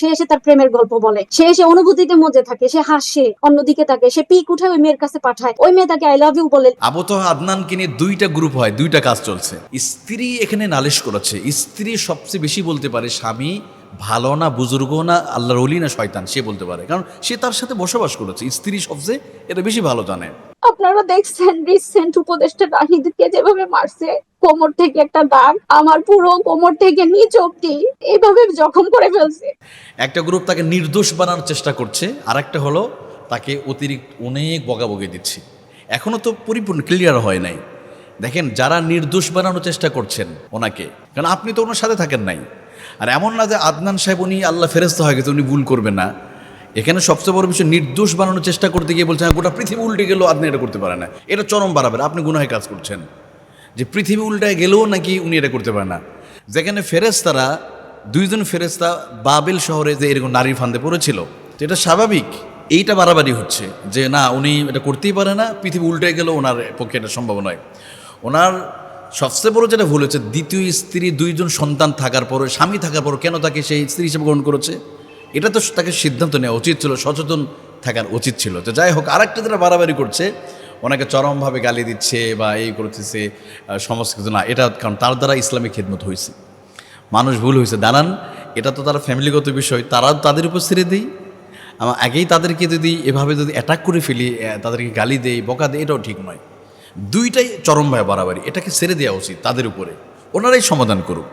সে এসে তার প্রেমের গল্প বলে। সে এসে অনুভূতিতে মজে থাকে, সে হাসে, অন্যদিকে তাকে, সে পিক উঠে ওই মেয়ের কাছে পাঠায়। ওই মেয়ে তাকে আই লাভ ইউ বলে। আবু তো আদনানকে নিয়ে দুইটা গ্রুপ হয়, দুইটা কাজ চলছে। স্ত্রী এখানে নালিশ করেছে, স্ত্রী সবচেয়ে বেশি বলতে পারে, স্বামী ভালো না, বুজুর্গ না, আল্লাহর অলি না, শয়তান। সে বলতে পারে। কারণ সে তার সাথে বসবাস করেছে, স্ত্রী সবচেয়ে এটা বেশি ভালো জানে। আপনারা দেখছেন রিসেন্ট উপদেষ্টা নাহিদকে যেভাবে মারছে, কোমর থেকে একটা দাগ, আমার পুরো কোমর থেকে নিচ অব্দি এইভাবে জখম করে ফেলছে। একটা গ্রুপ তাকে নির্দোষ বানানোর চেষ্টা করছে আর একটা হলো তাকে অতিরিক্ত অনেক বকাবকি দিচ্ছে। এখনও তো পরিপূর্ণ ক্লিয়ার হয় নাই। দেখেন, যারা নির্দোষ বানানোর চেষ্টা করছেন ওনাকে, কারণ আপনি তো ওনার সাথে থাকেন নাই। আর এমন না যে আদনান সাহেব উনি আল্লাহ ফেরেস্তা হয়ে গেছে, উনি ভুল করবেন না। এখানে সবচেয়ে বড় বিষয়, নির্দোষ বানানোর চেষ্টা করতে গিয়ে বলছেন গোটা পৃথিবী উল্টে গেলেও আপনি এটা করতে পারেন না। এটা চরম বাড়াবেন আপনি গুনাহে কাজ করছেন। যে পৃথিবী উল্টায় গেলেও নাকি উনি এটা করতে পারেন না। যেখানে ফেরেস্তারা দুইজন ফেরেস্তা বাবেল শহরে যে এরকম নারীর ফান্দে পড়েছিল, তো এটা স্বাভাবিক। এইটা বাড়াবাড়ি হচ্ছে যে, না, উনি এটা করতেই পারে না, পৃথিবী উল্টে গেলেও ওনার পক্ষে এটা সম্ভব নয়। ওনার সবচেয়ে বড় যেটা ভুল হচ্ছে, দ্বিতীয় স্ত্রী দুইজন সন্তান থাকার পরে স্বামী থাকার পর কেন তাকে সেই স্ত্রী হিসেবে গ্রহণ করেছে? এটা তো তাকে সিদ্ধান্ত নেওয়া উচিত ছিল, সচেতন থাকার উচিত ছিল। তো যাই হোক, আরেকটা যেটা বাড়াবাড়ি করছে, ওনাকে চরমভাবে গালি দিচ্ছে বা এই করতেছে সমস্ত কিছু না, এটা কারণ তার দ্বারা ইসলামিক খেদমত হয়েছে। মানুষ ভুল হয়েছে। দাঁড়ান, এটা তো তারা ফ্যামিলিগত বিষয়, তারা তাদের উপর ছেড়ে দেই। আমার আগেই তাদেরকে যদি এভাবে যদি অ্যাটাক করে ফেলি তাদেরকে গালি দেই, বকা দেয় এটাও ঠিক নয়। দুইটাই চরমভাবে বাড়াবাড়ি, এটাকে ছেড়ে দেওয়া উচিত তাদের উপরে। ওনারাই সমাধান করুক।